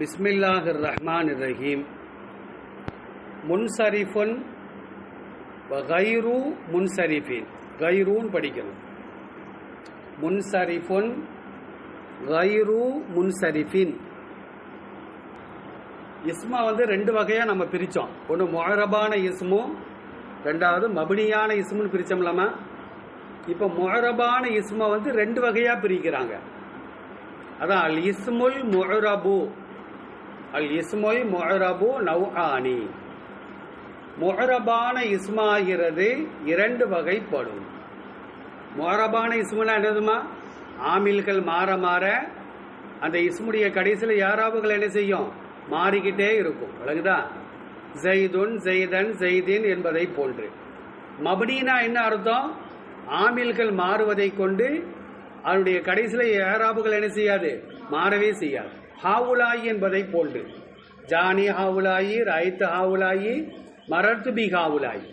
பிஸ்மில்லாஹ் ரஹ்மான் ரஹீம் முன்சரிஃபுன் கைரு முன்சரிஃபின். கைரூன் படிக்கணும். முன்சரிஃபுன் கைரு முன்சரிஃபின். இஸ்மா வந்து ரெண்டு வகையாக நம்ம பிரித்தோம் ஒன்று மொஹரபான இஸ்மும் ரெண்டாவது மபினியான இஸ்முன்னு பிரித்தோம்லாம இப்போ மொஹரபான இஸ்மை வந்து ரெண்டு வகையாக பிரிக்கிறாங்க. அதான் அல் இஸ்முல் முழரபு அல் இஸ்முல் மொஹரபு நவ்ஆனி மொஹரபான இஸ்மாகிறது இரண்டு வகைப்படும். மொஹரபான இஸ்முனா என்னதுமா? ஆமில்கள் மாற மாற அந்த இஸ்முடைய கடைசியில் யாராவுகள் என்ன செய்யும்? மாறிக்கிட்டே இருக்கும். விளங்குதா? ஜெய்துன் ஜெய்தன் ஜெய்தின் என்பதை போன்று. மபடினா என்ன அர்த்தம்? ஆமில்கள் மாறுவதை கொண்டு அதனுடைய கடைசியில் ஏராபுகள் என்ன செய்யாது? மாறவே செய்யாது. ஹாவுலாயி என்பதை போன்று ஜானி ஹாவுலாயி ரைத்து ஹாவுலாயி மரத்து பி ஹாவுலாயி.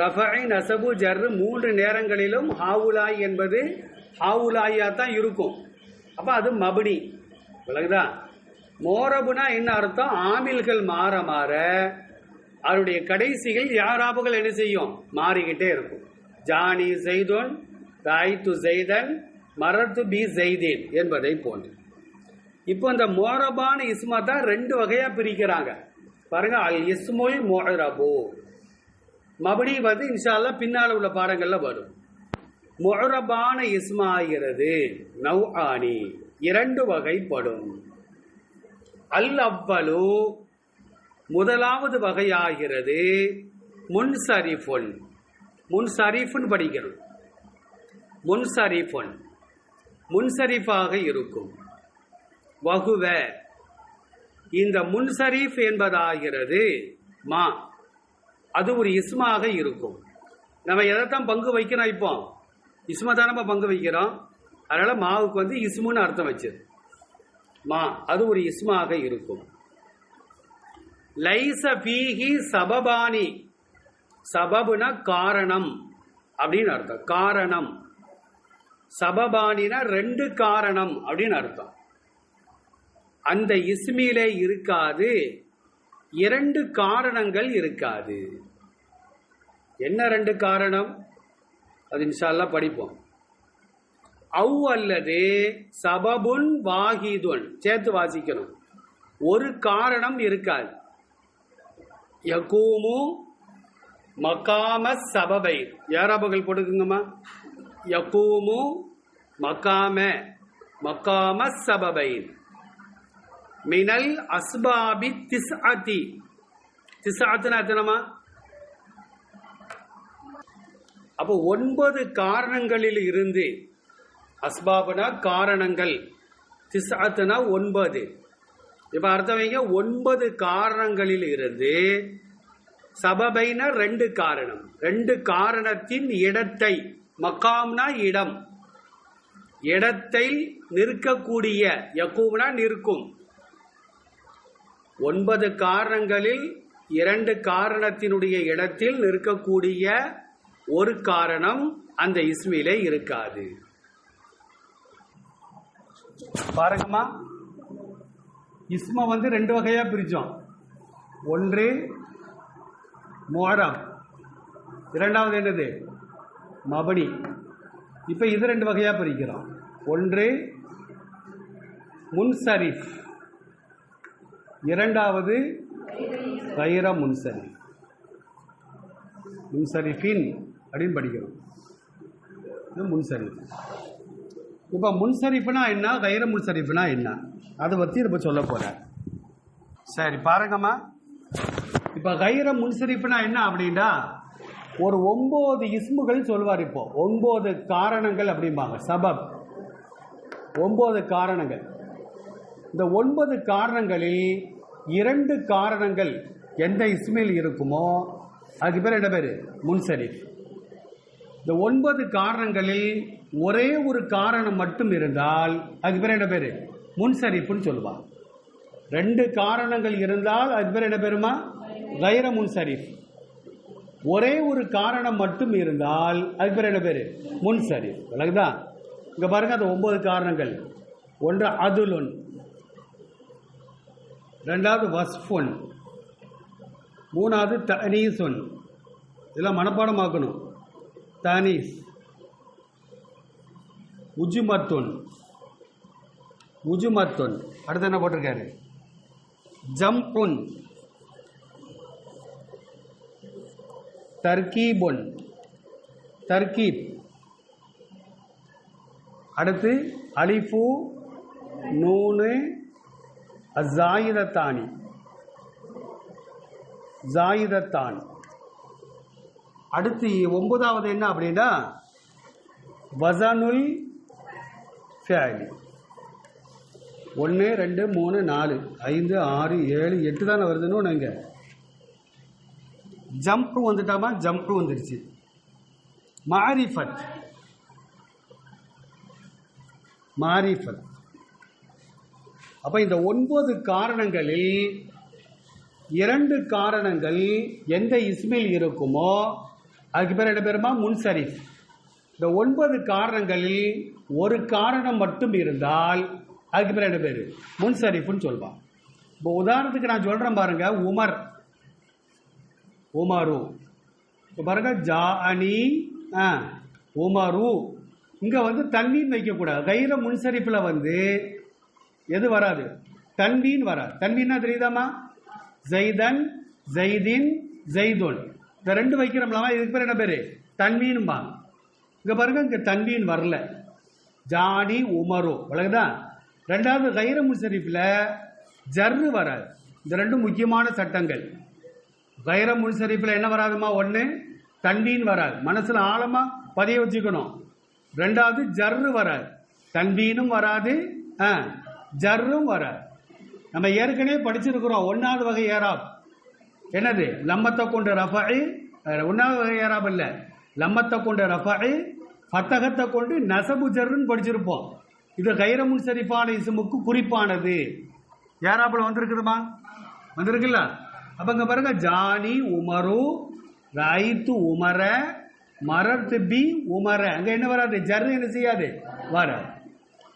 ரஃபை நசபு ஜர்ரு மூன்று நேரங்களிலும் ஹாவுலாய் என்பது ஹாவுலாயா தான் இருக்கும். அப்போ அது மபடி விளங்குதா? மோரபுனா என்ன அர்த்தம்? ஆமில்கள் மாற மாற அவருடைய கடைசிகள் யாராபுகள் என்ன செய்யும்? மாறிக்கிட்டே இருக்கும். ஜானி செய்தோன் ராய்த்து ஜெய்தன் மரத்து பி செய்தேன் என்பதை போன்று. இப்போ இந்த மோரபான இஸ்மா தான் ரெண்டு வகையா பிரிக்கிறாங்க. பாருங்க அல் இஸ்முல் மொஹரபு. மபடி வந்து இன்ஷால்லா பின்னால் உள்ள பாடங்கள்ல வரும். மொரபான இஸ்மா ஆகிறது. நவ் ஆனி இரண்டு வகைப்படும். அல் அவ்வலு. முதலாவது வகையாகிறது முன்சரிஃபுன். முன்சரிஃபுன் படிக்கணும் முன்சரிஃபுன். முன்சரிஃபாக இருக்கும். வகுவ இந்த முன்சரீஃப் என்பதாகிறது. மா. அது ஒரு இஸ்மாக இருக்கும். நம்ம எதைத்தான் பங்கு வைக்கிறோம் இப்போ? இஸ்மா தான் நம்ம பங்கு வைக்கிறோம். அதனால் மாவுக்கு வந்து இஸ்முன்னு அர்த்தம் வச்சது. மா. அது ஒரு இஸ்மாக இருக்கும். லைச பீஹி சபபானி. சபபுனா காரணம் அப்படின்னு அர்த்தம். காரணம். சபபானினா ரெண்டு காரணம் அப்படின்னு அர்த்தம். அந்த இஸ்மிலே இருக்காது. இரண்டு காரணங்கள் இருக்காது. என்ன ரெண்டு காரணம்? அது இன்ஷால்லா படிப்போம். அவ் அல்லது சபபுன் வாஹிதுன். சேர்த்து வாசிக்கணும். ஒரு காரணம் இருக்காது. யகூமு மகாம சபபை யாராபகள் போட்டுக்குங்கம்மா? யகூமு மக்காம மகாம சபபைன் மினல் அஸ்பாபி திஸ் அதி திஸ் அத்துனா அத்தனமா அப்போ ஒன்பது காரணங்களில் இருந்து அஸ்பாபனா காரணங்கள் திஸ் அத்துனா ஒன்பது. இப்போ அர்த்தம் வைங்க ஒன்பது காரணங்களில் இருந்து சபபைனா ரெண்டு காரணம். ரெண்டு காரணத்தின் இடத்தை மக்காம்னா இடம். இடத்தை நிற்கக்கூடிய யக்கூம்னா நிற்கும். ஒன்பது காரணங்களில் இரண்டு காரணத்தினுடைய இடத்தில் நிற்கக்கூடிய ஒரு காரணம் அந்த இஸ்மிலே இருக்காது. பாருங்கம்மா. இஸ்ம வந்து ரெண்டு வகையா பிரிச்சோம். ஒன்று மோரம். இரண்டாவது என்னது? மபனி. இப்போ இது ரெண்டு வகையாக பிரிக்கிறோம். ஒன்று முன்சரிஃப். இரண்டாவது கைர முன்சரி. முன்சரிஃபின் அப்படின்னு படிக்கிறோம். இது முன்சரிஃப் இப்போ முன்சரிஃப்னா என்ன? கைர முன்சரிஃப்னா என்ன? அதை பற்றி இப்போ சொல்ல போகிறேன் சரி பாருங்கம்மா. இப்போ கைர முன்சரிஃப்னா என்ன அப்படின்னா ஒரு ஒம்பது இஸ்முகள் சொல்வார் இப்போ. ஒம்பது காரணங்கள் அப்படிம்பாங்க. சபப். ஒம்பது காரணங்கள். இந்த ஒன்பது காரணங்களில் இரண்டு காரணங்கள் எந்த இஸ்மில் இருக்குமோ அதுக்கு பேர் என்ன பேர்? முன்சரிஃப் இந்த ஒன்பது காரணங்களில் ஒரே ஒரு காரணம் மட்டும் இருந்தால் அதுக்கு பேர் என்ன பேர்? முன்சரிப்புன்னு சொல்லுவாங்க ரெண்டு காரணங்கள் இருந்தால் அது பேர் என்ன பேருமா? கைர முன்சரிஃப் ஒரே ஒரு காரணம் மட்டும் இருந்தால் அது பேர் என்ன பேர்? முன்சரிஃப் விலகுதா இங்கே பாருங்க அந்த ஒம்பது காரணங்கள். ஒன்று அதுலுன். ரெண்டாவது வஸ்ஃபுன். மூணாவது தனீசுன். இதெல்லாம் மனப்பாடமாக்கணும். தனீஸ். உஜுமத்துன். உஜுமத்துன். அடுத்து என்ன போட்டிருக்காரு? ஜம்புன் தர்கீபுன். தர்கீப். அடுத்து அலிஃபு நூனு அசாயிதத்தானி ஜாயிதத்தான் அடுத்து ஒன்பதாவது என்ன அப்படின்னா வசனுல் ஃபேலி ஒன்று ரெண்டு மூணு நாலு ஐந்து ஆறு ஏழு எட்டு தானே வருதுன்னு இங்கே. ஜம்ப் வந்துட்டாமா? ஜம்ப் வந்துருச்சு. மாரிஃபத். மாரிஃபத். அப்ப இந்த ஒன்பது காரணங்களில் இரண்டு காரணங்கள் எந்த இஸ்மில் இருக்குமோ அதுக்கு பேர் என்ன பேருமா? முன்சரிஃப். இந்த ஒன்பது காரணங்களில் ஒரு காரணம் மட்டும் இருந்தால் அதுக்கு பேர் என்ன பேர்? முன்சரிஃப்னு சொல்வான். இப்போ உதாரணத்துக்கு நான் சொல்கிறேன் பாருங்க உமர். உமரு. இப்போ பாருங்க ஜா அணி ஆ உமரு. இங்கே வந்து தண்ணீர் வைக்கக்கூடாது. கைர முன்சரிப்பில் வந்து எது வராது? தன்வீன் வராது. தன்வீன்னா தெரியுதாமா ஜெய்தன் ஜெய்தின் ஜெய்துன் இந்த ரெண்டு வைக்கிறோம்லாமா? இதுக்கு பேர் என்ன பேர்? தன்வீனும்பா. இங்கே பாருங்க இங்கே தன்வீன் வரல. ஜாடி உமரோ. விளக்குதா ரெண்டாவது கைர முன்சரிப்பில் ஜர்ரு வராது. இந்த ரெண்டும் முக்கியமான சட்டங்கள். கைர முன்சரிப்பில் என்ன வராதுமா? ஒன்று தன்வீன் வராது. மனசில் ஆழமாக பதிய வச்சுக்கணும். ரெண்டாவது ஜர்ரு வராது. தன்வீனும் வராது. ஆ ஜர்ரும் வராது நம்ம ஏற்கனவே படிச்சிருக்கிறோம் ஒன்றாவது வகை ஏறாப். என்னது? லம்மத்தை கொண்ட ரஃபை ஒன்றாவது வகை ஏறாப் இல்லை லம்மத்தை கொண்ட ரஃபாயி ஃபத்தகத்தை கொண்டு நசபு ஜர்ருன்னு படிச்சிருப்போம். இது கைரமுன் சரிஃபான இசுமுக்கு குறிப்பானது. ஏறாப்பில் வந்திருக்குதுமா? வந்திருக்குல்ல? அப்போ இங்கே பாருங்க ஜானி உமரு ரைத்து உமர மரத்து பி உமர. அங்கே என்ன வராது? ஜர்ரு என்ன செய்யாது? வராது.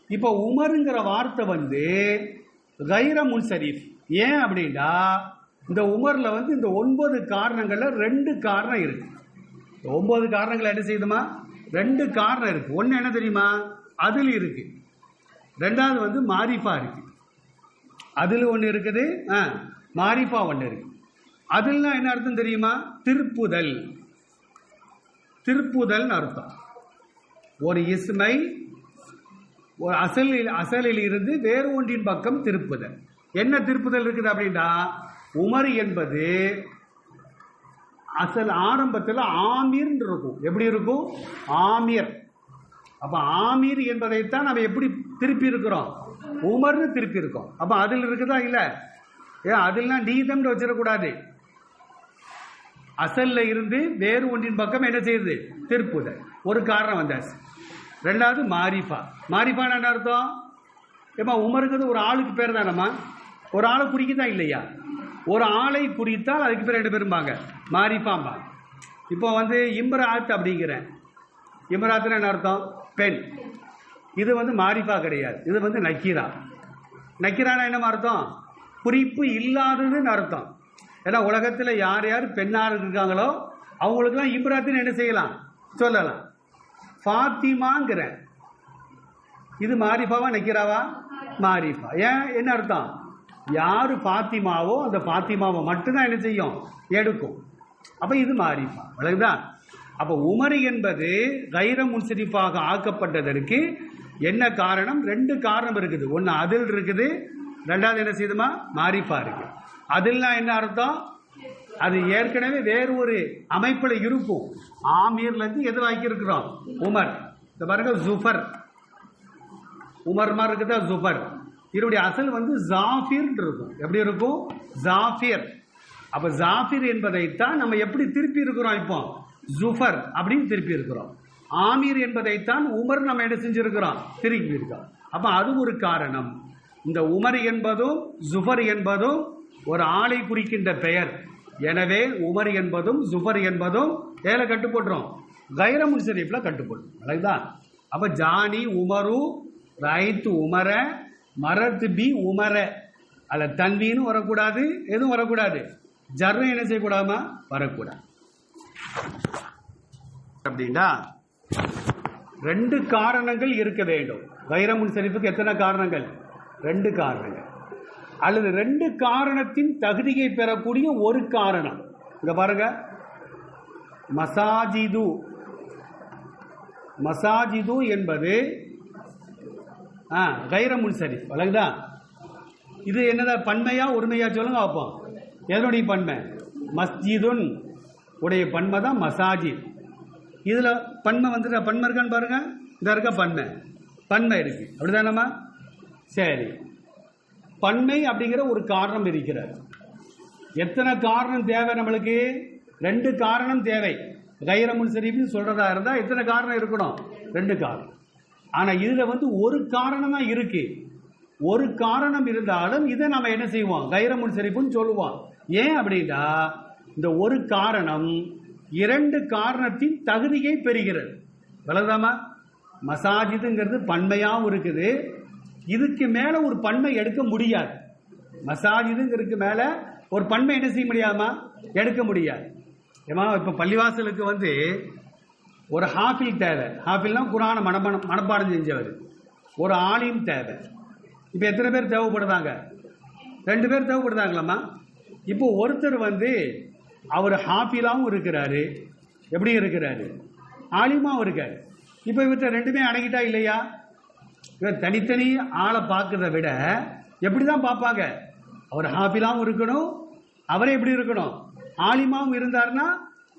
இப்போ உமருங்கிற வார்த்தை வந்து கைர முன்சரீஃப். ஏன் அப்படின்னா இந்த உமரில் வந்து இந்த ஒன்பது காரணங்களில் ரெண்டு காரணம் இருக்கு. ஒன்பது காரணங்களை என்ன செய்யுதுமா? ரெண்டு காரணம் இருக்கு. ஒன்று என்ன தெரியுமா? அதில் இருக்கு. ரெண்டாவது வந்து மாரிஃபா இருக்கு. அதில் ஒன்று இருக்குது ஆ மாரிஃபா ஒன்று இருக்கு. அதில்னா என்ன அர்த்தம் தெரியுமா? திருப்புதல். திருப்புதல்னு அர்த்தம். ஒரு இஸ்மை ஒரு அசலில் அசலில் இருந்து வேறு ஒன்றின் பக்கம் திருப்புதல். என்ன திருப்புதல் இருக்குது அப்படின்னா உமர் என்பது அசல் ஆரம்பத்தில் ஆமீர்னு இருக்கும். எப்படி இருக்கும்? ஆமீர். அப்போ ஆமீர் என்பதைத்தான் நம்ம எப்படி திருப்பி இருக்கிறோம் உமர்னு திருப்பி இருக்கோம் அப்போ அதில் இருக்குதா? இல்லை. ஏன் அதெல்லாம் நீதம்னு வச்சிடக்கூடாது. அசல்ல இருந்து வேறு ஒன்றின் பக்கம் என்ன செய்யுது? திருப்புதல். ஒரு காரணம் வந்தாச்சு. ரெண்டாவது மாரிஃபா. மாரிஃபான்னு என்ன அர்த்தம்? ஏமா உமருங்கிறது ஒரு ஆளுக்கு பேர் தானம்மா ஒரு ஆளை குறிக்குதான் இல்லையா? ஒரு ஆளை குறித்தால் அதுக்கு பேர் ரெண்டு பேரும்பாங்க. மாரிஃபாம்பா இப்போ வந்து இம்ராத் அப்படிங்கிறேன். இம்ராத்னு என்ன அர்த்தம்? பெண். இது வந்து மாரிஃபா கிடையாது. இது வந்து நக்கீரா. நக்கீரானா என்ன அர்த்தம்? குறிப்பு இல்லாததுன்னு அர்த்தம். ஏன்னா உலகத்தில் யார் யார் பெண்ணாக இருக்காங்களோ அவங்களுக்கெல்லாம் இம்ராத்துன்னு என்ன செய்யலாம்? சொல்லலாம். ஃபாத்திமாங்கிற. இது மாரிஃபாவா நக்கீராவா மாரிஃபா. ஏன்? என்ன அர்த்தம்? யார் பாத்திமாவோ அந்த பாத்திமாவை மட்டும்தான் என்ன செய்யும்? எடுக்கும். அப்போ இது மாரிஃபா. விளக்குதா அப்போ உமர் என்பது கைர முன்சிரிப்பாக ஆக்கப்பட்டதற்கு என்ன காரணம்? ரெண்டு காரணம் இருக்குது. ஒன்று அதில் இருக்குது. ரெண்டாவது என்ன செய்யுதுமா? மாரிஃபா இருக்குது அதில்னா என்ன அர்த்தம்? அது ஏற்கனவே வேறு ஒரு அமைப்பில் இருக்கும் ஆமீர்லேருந்து எது உமர். இந்த பாருங்க ஜுஃபர். உமர் மாதிரி இருக்குதா? ஜுஃபர். இதனுடைய அசல் வந்து ஜாஃபிர் இருக்கும். எப்படி இருக்கும்? ஜாஃபிர். அப்போ ஜாஃபிர் என்பதைத்தான் நம்ம எப்படி திருப்பி இருக்கிறோம் இப்போ? ஜுஃபர் அப்படின்னு திருப்பி இருக்கிறோம் ஆமீர் என்பதைத்தான் உமர் நம்ம என்ன செஞ்சிருக்கிறோம்? திருப்பி இருக்கோம் அப்போ அது ஒரு காரணம். இந்த உமர் என்பதும் ஜுஃபர் என்பதும் ஒரு ஆளை குறிக்கின்ற பெயர். எனவே உமர் என்பதும் ஜுஃபர் என்பதும் ஏல கட்டுப்படுறோம் கைர முன்சரீஃப்ல கட்டுப்படும் அழகுதான். அப்போ ஜானி உமரு ரைத்து உமர மரத்து பி உமர. அதில் தன்வீனும் வரக்கூடாது எதுவும் வரக்கூடாது. ஜர்ரம் என்ன செய்யக்கூடாமா வரக்கூடாது. அப்படின்னா ரெண்டு காரணங்கள் இருக்க வேண்டும். வைரமுன் சரிப்புக்கு எத்தனை காரணங்கள்? ரெண்டு காரணங்கள். அல்லது ரெண்டு காரணத்தின் தகுதியை பெறக்கூடிய ஒரு காரணம். இங்க பாருங்க. மசாஜிது. மசாஜிது என்பது ஆ கைர முன்சரிஃப் அழகுதா? இது என்னதான் பன்மையா ஒருமையா சொல்லுங்க பார்ப்போம். எதனுடைய பன்மை? மஸ்ஜிதுன். உடைய பன்மை தான் மசாஜித். இதில் பன்மை வந்துட்டு பன்மை இருக்கான்னு பாருங்க. இந்த இருக்க பன்மை. பன்மை இருக்கு. அப்படிதானம்மா? சரி. பன்மை அப்படிங்கிற ஒரு காரணம் இருக்கிறது. எத்தனை காரணம் தேவை நம்மளுக்கு? ரெண்டு காரணம் தேவை. கைரமுன் சரிப்புன்னு சொல்றதா இருந்தால் எத்தனை காரணம் இருக்கணும்? ரெண்டு காரணம். ஆனால் இதில் வந்து ஒரு காரணம் தான் இருக்கு. ஒரு காரணம் இருந்தாலும் இதை நம்ம என்ன செய்வோம்? கைரமுன் சரிப்புன்னு சொல்லுவோம். ஏன் அப்படின்னா இந்த ஒரு காரணம் இரண்டு காரணத்தின் தகுதியை பெறுகிறது. வளர்தாமா மசாஜிதுங்கிறது பன்மையாகவும் இருக்குது. இதுக்கு மேல ஒரு பன்மை எடுக்க முடியாது. மசாஜிதுங்கிறதுக்கு மேல ஒரு பன்மை என்ன செய்ய முடியாமா எடுக்க முடியாது. ஏமா இப்ப பள்ளிவாசலுக்கு வந்து ஒரு ஹாஃபில் தேவை. ஹாஃபில்னா குரான மனப்பாடம் மனப்பாடம் செஞ்சவர். ஒரு ஆலிம் தேவை. இப்போ எத்தனை பேர் தேவைப்படுறாங்க ரெண்டு பேர் தேவைப்படுறாங்களாம்மா இப்போ ஒருத்தர் வந்து அவர் ஹாஃபிலாகவும் இருக்கிறாரு. எப்படி இருக்கிறாரு. ஆலிமாவும் இருக்கார். இப்போ இவர்கிட்ட ரெண்டுமே அடங்கிட்டா இல்லையா? தனித்தனி ஆளை பார்க்கறத விட எப்படி தான் பார்ப்பாங்க? அவர் ஹாஃபிலாவும் இருக்கணும் அவரே எப்படி இருக்கணும்? ஆலிமாவும் இருந்தாருன்னா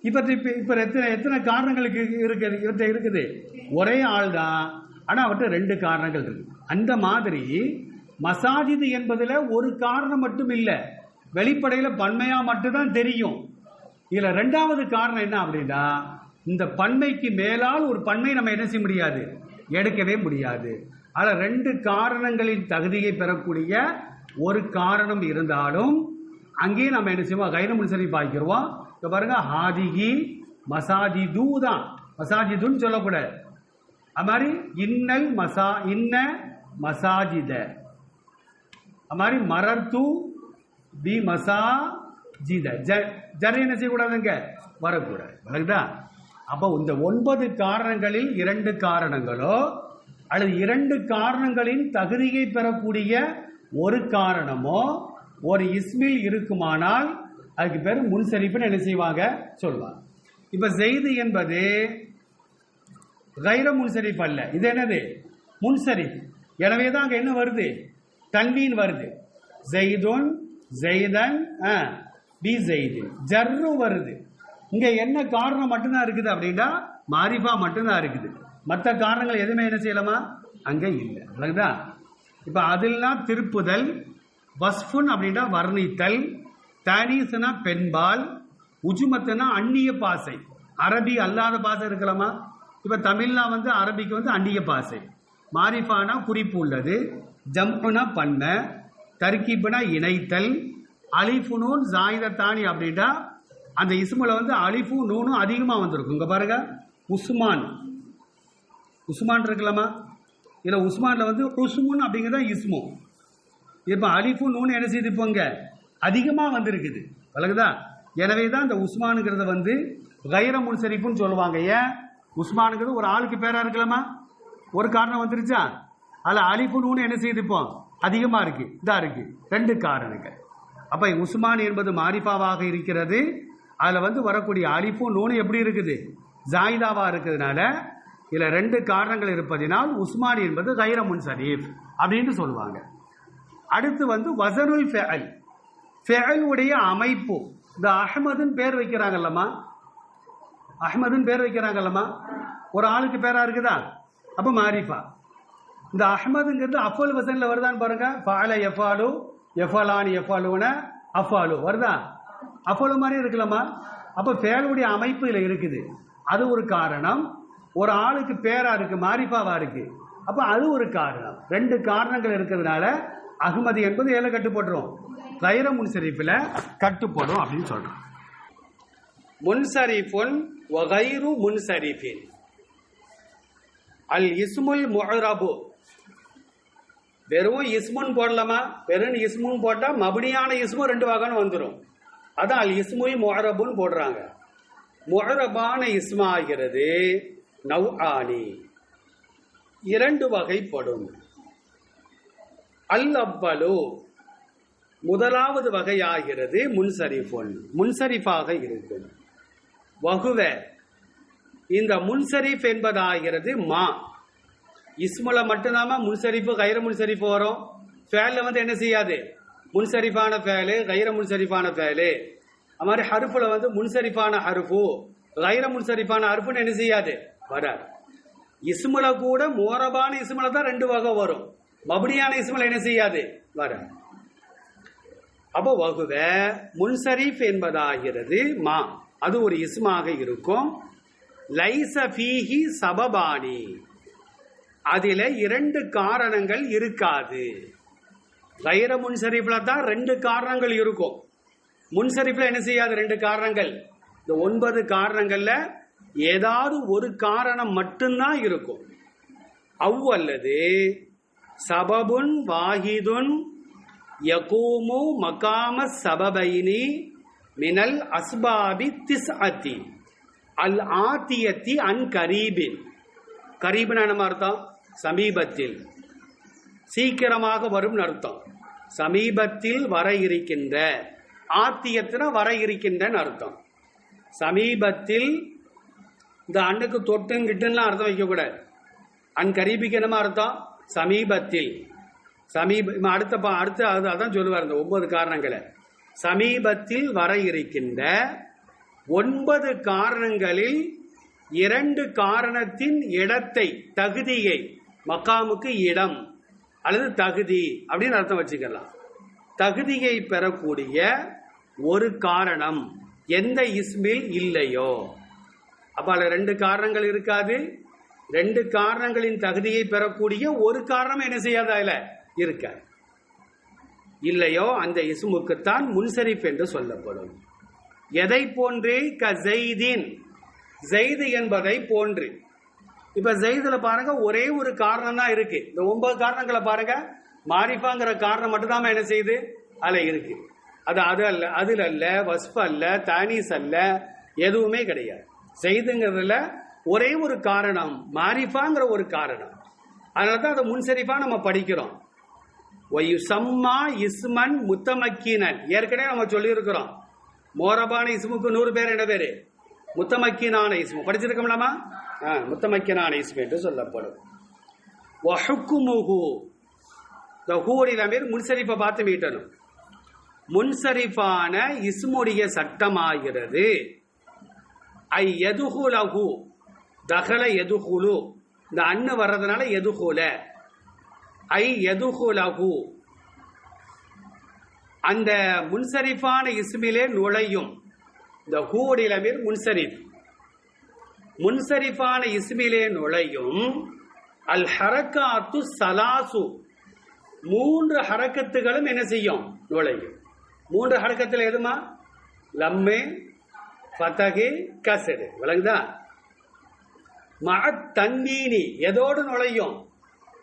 இப்போ இப்போ இப்போ எத்தனை எத்தனை காரணங்களுக்கு இருக்குது இவற்றை இருக்குது? ஒரே ஆள் தான் ஆனால் அவர்கிட்ட ரெண்டு காரணங்கள் இருக்கு. அந்த மாதிரி மசாஜிது என்பதில் ஒரு காரணம் மட்டும் இல்லை. வெளிப்படையில் பன்மையாக மட்டும்தான் தெரியும். இதில் ரெண்டாவது காரணம் என்ன அப்படின்னா இந்த பன்மைக்கு மேலால் ஒரு பன்மை நம்ம என்ன செய்ய முடியாது? எடுக்கவே முடியாது. அதில் ரெண்டு காரணங்களின் தகுதியை பெறக்கூடிய ஒரு காரணம் இருந்தாலும் அங்கேயே நம்ம என்ன செய்வோம்? கைரமுல் சரி பாய்க்கிறோம். இப்போ பாருங்க ஹாதிகி மசாஜிது தான் மசாஜிதுன்னு சொல்லக்கூடாது. அது மாதிரி இன்னல் மசா இன்ன மசாஜித. அது மாதிரி மரத்து பி மசா ஜித ஜ ஜர் என்ன செய்யக்கூடாதுங்க? வரக்கூடாது. விளக்குதா அப்போ இந்த ஒன்பது காரணங்களில் இரண்டு காரணங்களோ அல்லது இரண்டு காரணங்களின் தகுதியை பெறக்கூடிய ஒரு காரணமோ ஒரு இஸ்மில் இருக்குமானால் அதுக்கு பேர் முன்சரிப்புன்னு என்ன செய்வாங்க? சொல்லுவாங்க இப்ப செய்து என்பது கைர முன்சரிப்பு அல்ல. இது என்னது? முன்சரிப்பு. எனவே தான் அங்கே என்ன வருது? தன்வீன் வருது. ஜெய்துன் ஜெய்தன் ஆ, பி ஜெய்து. ஜர்ரு வருது. இங்கே என்ன காரணம் மட்டும்தான் இருக்குது அப்படின்னா மாரிஃபா மட்டும்தான் இருக்குது. மற்ற காரணங்கள் எதுவுமே என்ன செய்யலாமா அங்கே இல்லை. அழகுதா இப்போ அதெல்லாம் திருப்புதல் வஸ்ஃபுன் அப்படின்னா வர்ணித்தல் தானீஸ்னா பெண்பால் உஜுமத்துனா அந்நிய பாசை. அரபி அல்லாத பாசை இருக்கலாமா இப்போ தமிழ்னா வந்து அரபிக்கு வந்து அந்நிய பாசை. மாரிஃபானா குறிப்பு உள்ளது ஜம்ப்னா பண்ண தர்கீப்னா இணைத்தல் அலிஃபுனூன் ஜாயிதத்தானி அப்படின்னா அந்த இசுமில் வந்து அலிஃபு நூனும் அதிகமாக வந்திருக்கும். இங்கே பாருங்க உஸ்மான். உஸ்மான் இருக்கலாமா. இதில் உஸ்மானில் வந்து உஸ்முன் அப்படிங்கிறத இஸ்மு. இப்போ அலிஃபு நூன் என்ன செய்யுது இப்போ அதிகமாக வந்திருக்குது. வழங்குதா எனவே தான் இந்த உஸ்மானுங்கிறத வந்து கைர முன்சரிப்புன்னு சொல்லுவாங்க. ஏன்? உஸ்மானுங்கிறது ஒரு ஆளுக்கு பேராக இருக்கலாமா? ஒரு காரணம் வந்துருச்சா? அதில் அலிஃபு நூன் என்ன செய்யுது இப்போ? அதிகமாக இருக்குது இதாக இருக்குது ரெண்டு காரணங்கள். அப்போ உஸ்மான் என்பது மாரிஃபாவாக இருக்கிறது. அதில் வந்து வரக்கூடிய அலிஃபு நூனு எப்படி இருக்குது? ஜாயிதாவாக இருக்கிறதுனால இதில் ரெண்டு காரணங்கள் இருப்பதினால் உஸ்மானி என்பது கைர முன்சரீஃப் அப்படின்னு சொல்லுவாங்க. அடுத்து வந்து வசனுல் ஃபெஅல். ஃபெஅல் அமைப்பு. இந்த அஹமதுன்னு பேர் வைக்கிறாங்கல்லம்மா? அஹமதுன்னு பேர் வைக்கிறாங்கல்லம்மா? ஒரு ஆளுக்கு பேராக இருக்குதா? அப்போ மாரிஃபா. இந்த அஹமதுங்கிறது அஃபல் வசனில் வருதான்னு பாருங்க. ஃபால எஃபாலு எஃபலான் எஃபாலுன அஃபாலு. வருதா? அஃபாலு மாதிரி இருக்கலாமா அப்போ ஃபேலுடைய அமைப்பு இதில் இருக்குது. அது ஒரு காரணம். ஒரு ஆளுக்கு பேராக இருக்குது மாரிஃபாவா இருக்குது அப்போ அது ஒரு காரணம். ரெண்டு காரணங்கள் இருக்கிறதுனால அகமது என்பது ஏழை கட்டுப்பட்டுரும் தைர முன்சரிப்பில் கட்டுப்படும் அப்படின்னு சொல்கிறோம் முன்சரிஃபுன் ஒகைரு முன்சரிஃபின் அல் இஸ்முல் முஹரபு. வெறும் இஸ்முன் போடலாமா? வெறும் இஸ்முன் போட்டால் மபடியான இஸ்மு ரெண்டு வகைன்னு வந்துடும் அதான் அல் இஸ்முல் முஹரபுன்னு போடுறாங்க. முஹரபான இஸ்மாகிறது நவ் ஆனி இரண்டு வகைப்படும். அல் அவ்வலு முதலாவது வகையாகிறது முன்சரிஃபுன். முன்சரிஃபாக இருக்கும். வகுவ இந்த முன்சரிஃப் என்பதாகிறது மா. இஸ்முல மட்டும்தாம முன்சரிப்பு கைர முன்சரிப்பு வரும். ஃபேலில் வந்து என்ன செய்யாது? முன்சரிஃபான ஃபேலு கைர முன்சரிஃபான ஃபேலு. அது மாதிரி ஹருஃபுல வந்து முன்சரிஃபான ஹருஃபு கைர முன்சரிஃபான ஹருஃபுன்னு என்ன செய்யாது? வராது. இஸ்முல கூட மோரபான இசுமலை தான் ரெண்டு வகை வரும். மபடியான இசுமலை என்ன செய்யாது? வராது. அப்போ வகுவ முன்சரிஃப் என்பதாகிறது மா. அது ஒரு இஸ்மாக இருக்கும். லைச ஃபீஹி சபபானி. இரண்டு காரணங்கள் இருக்காது. வைர முன்சரிப்பில் தான் ரெண்டு காரணங்கள் இருக்கும். முன்சரிப்பில் என்ன செய்யாது? ரெண்டு காரணங்கள். இந்த ஒன்பது காரணங்களில் ஏதாவது ஒரு காரணம் மட்டும்தான் இருக்கும். அவ்வல்லது சபபுன் வாஹிதுன் யகூமு மகாம சபபைனி மினல் அஸ்பாபி திஸ் அத்தி அல் ஆத்தியத்தி அன் கரீபின். கரீபின் நம்ம அர்த்தம்? சமீபத்தில். சீக்கிரமாக வரும் அர்த்தம். சமீபத்தில் வர இருக்கின்ற. ஆத்தியத்தின வர இருக்கின்றன்னு அர்த்தம். சமீபத்தில் இந்த அண்ணுக்கு தொட்டும் கிட்டுலாம் அர்த்தம் வைக்கக்கூடாது. அன் கரீபிக்கு அர்த்தம்? சமீபத்தில். சமீப அடுத்த பா- அடுத்த அது அதான் சொல்லுவார் இந்த ஒன்பது காரணங்களை. சமீபத்தில் வர இருக்கின்ற ஒன்பது காரணங்களில் இரண்டு காரணத்தின் இடத்தை தகுதியை மக்காமுக்கு இடம் அல்லது தகுதி அப்படின்னு அர்த்தம் வச்சுக்கலாம். தகுதியை பெறக்கூடிய ஒரு காரணம் எந்த இஸ்மில் இல்லையோ. அப்ப அதுல ரெண்டு காரணங்கள் இருக்காது. ரெண்டு காரணங்களின் தகுதியை பெறக்கூடிய ஒரு காரணம் என்ன செய்யாத அதுல? இருக்காது. இல்லையோ அந்த இசுமுக்குத்தான் முன்சரிப் என்று சொல்லப்படும். எதை போன்றே? க ஜெய்தின். ஜெய்து என்பதை போன்று. இப்ப ஜெய்துல பாருங்க ஒரே ஒரு காரணம் தான் இருக்கு. இந்த ஒன்பது காரணங்களை பாருங்க. மாரிஃபாங்கிற காரணம் மட்டும்தான் என்ன செய்யுது? அதில் இருக்கு. அது அது அல்ல அதுல அல்ல வஸ்ஃப் அல்ல தானீஸ் அல்ல எதுவுமே கிடையாது. செய்துங்கிறதுல ஒரே ஒரு காரணம் மாரிஃபாங்கிற ஒரு காரணம். அதனால தான் அதை முன்சரிப்பாக நம்ம படிக்கிறோம். ஒயுசம்மா இஸ்மன் முத்தமக்கீனன். ஏற்கனவே நம்ம சொல்லியிருக்கிறோம். மோரபான இஸ்முக்கு நூறு பேர் என்ன பேர்? முத்தமக்கீனான இஸ்மு. படிச்சிருக்கோம்லாமா ஆ, முத்தமக்கீனான இஸ்மு என்று சொல்லப்படும். வஹுக்குமுஹு. இந்த ஹூடில பேர் முன்சரிஃபை பார்த்து மீட்டணும். முன்சரிஃபான இஸ்முடைய சட்டமாகிறது. ஐ எதுகுலகு தகல எதுகுலு இந்த அண்ணு வர்றதுனால எதுகுல ஐ எதுகுலகு அந்த முன்சரிஃபான இஸ்மிலே நுழையும். இந்த ஹூடிலமிர் முன்சரிஃப் முன்சரிஃபான இஸ்மிலே நுழையும். அல் ஹரக்காத்து சலாசு. மூன்று ஹரக்கத்துகளும் என்ன செய்யும்? நுழையும். மூன்று ஹரக்கத்தில் எதுமா? லம்மே ஃபதகு கசடு. விளங்குதா? மக தன்வீனி எதோடு நுழையும்?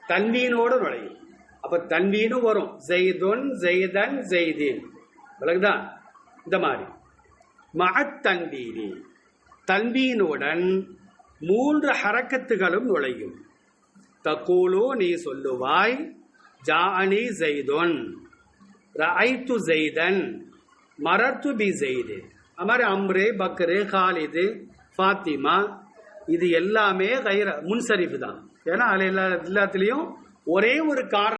தன்வீனோடு நுழையும். அப்ப தன்வீனும் வரும். ஜெய்துன் ஜெய்தன் ஜெய்தீன். விளங்குதா? இந்த மாதிரி. மக தன்வீனி தன்வீனுடன் மூன்று ஹரக்கத்துகளும் நுழையும். தக்கூலு நீ சொல்லுவாய் ஜாஅனி ஜெய்துன். ரஐத்து ஜெய்தன் மரத்து பி ஜெய்து அது மாதிரி அம்ரு பக்ரு ஹாலிது ஃபாத்திமா இது எல்லாமே கைர முன்சரிஃபு தான். ஏன்னா அதில் எல்லா எல்லாத்துலேயும் ஒரே ஒரு காரணம்